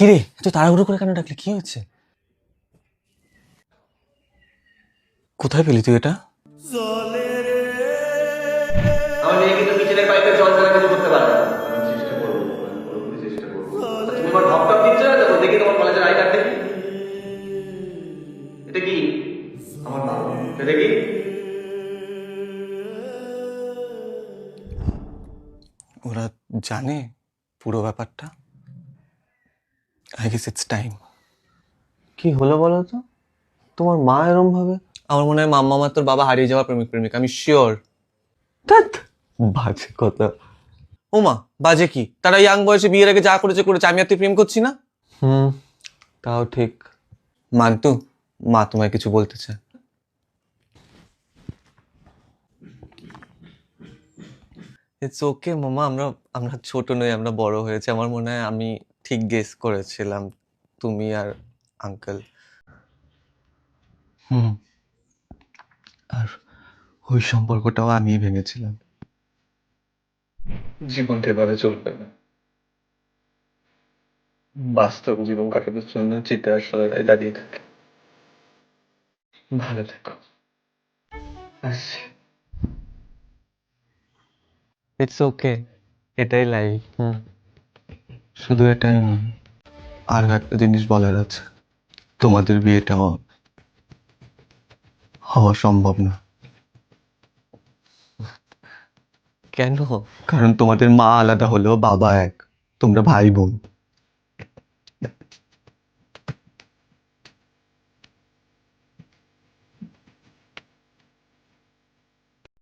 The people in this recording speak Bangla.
কি রে এত তাড়াহুড়ো করে কেন ডাকলি? কি হয়েছে? কোথায় পেলি তুই এটা? আমার মেয়ে কিন্তু কিচেনের পাইপের জল ছাড়া কিছু করতে পারে না। চেষ্টা করব চেষ্টা করব। তুমি আমার ঢপ টপ দিচ্ছ না তো দেখি তোমার কলেজের আই কার্ড দেখি এটা কি? আমার মা এটা দেখি ওরা জানে পুরো ব্যাপারটা? আই গেস ইটস টাইম কি হলো বলো তো? তোমার মা এরম ভাবে? আমার মনে হয় মাম্মা আমার তোর বাবা হারিয়ে যাওয়া প্রেমিক প্রেমিক আমি শিওর ধ্যাৎ, বাজে কথা। ওমা বাজে কি? তারা ইয়াং বয়সে বিয়ের আগে যা করেছে করেছে আমি আর তুই প্রেম করছি না? হুম তাও ঠিক। মান্তু মা তোমায় কিছু বলতে চায়। ইটস ওকে মামা আমরা আমরা ছোট নই আমরা বড় হয়েছে। আমার মনে হয় আমি ঠিক গেস করেছিলাম তুমি আর আঙ্কেল হুম। আর ওই সম্পর্কটাও আমি ভেঙেছিলাম। জীবনটা এভাবে চলবে না। বাস্তব জীবন কাটানোর জন্য চিতার সদায় দাঁড়িয়ে থাকে। ভালো থেকো। আসছি। ইটস ওকে এটাই লাইফ শুধু এটা আর একটা জিনিস বলার আছে। তোমাদের বিয়েটা হওয়া সম্ভব না। কেন? কারণ তোমাদের মা আলাদা হলেও বাবা এক। তোমরা ভাই বোন।